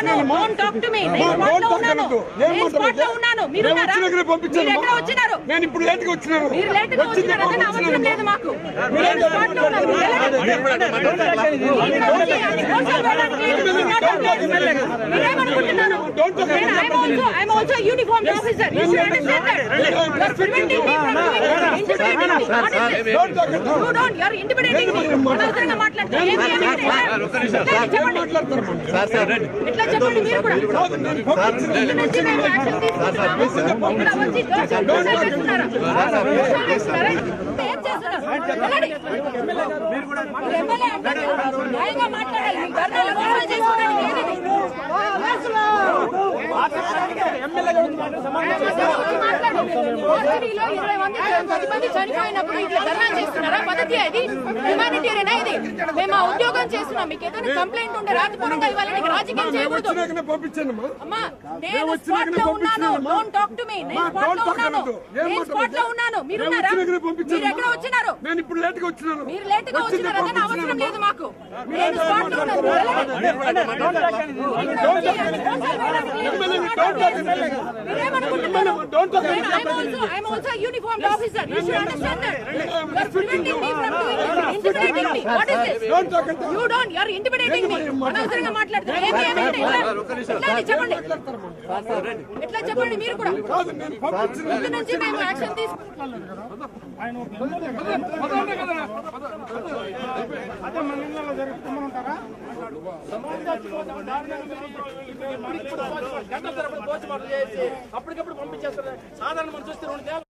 ఉన్నాను. Don't talk to me నేను స్పాట్లో ఉన్నాను. నేను స్పాట్లో ఉన్నాను. మీరు నేను ఉన్నారా? వచ్చినాకనే పంపించాను. మీరు ఎక్కడ వచ్చినారు? నేను ఇప్పుడు లేట్గా వచ్చినాను. మీరు లేట్గా వచ్చింది వచ్చినారు అవసరం. లేదు మాకు. నేను స్పాట్లో ఉన్నాను. మీరు కూడా న్యాయంగా మాట్లాడాలి. ఇరవై మంది పది మంది చనిపోయినప్పుడు ఇట్లా ధర్నా చేస్తున్నారా. పద్ధతి అది హ్యుమానిటేరియన్ ఇది? మేము ఆ ఉద్యోగం చేస్తున్నాం. మీకు ఏదైనా కంప్లైంట్ ఉంటే రాజపూర్వకంగా ఇవ్వాలి. నీకు రాజకీయం చేయకూడదు. అమ్మా. నేను స్పాట్లో ఉన్నాను. డోంట్ టాక్ టు మీ నేను స్పాట్లో ఉన్నాను. నేను స్పాట్లో ఉన్నాను. మీరు ఉన్నారా? మీరు ఎక్కడ వచ్చినారు? నేను ఇప్పుడు లేట్గా వచ్చినాను. మీరు లేట్గా వచ్చినారు? అదే అవసరం లేదు మాకు. నేను స్పాట్లో ఉన్నాను. మీరేమనుకుంటున్నారు? I'm also a uniformed officer. You should understand that. You're preventing me from doing it. Intimidating me. What is this? You don't. You're intimidating me. అనవసరంగా మాట్లాడుతున్నారు. ఏమి ఏమి అంటే ఇట్లా ఇట్లా చెప్పండి మీరు కూడా. ముందు నుంచి మేము యాక్షన్ తీసుకుంటాం అప్పటికప్పుడు పంపించేస్తారు. సాధారణ మనం చూస్తే రెండు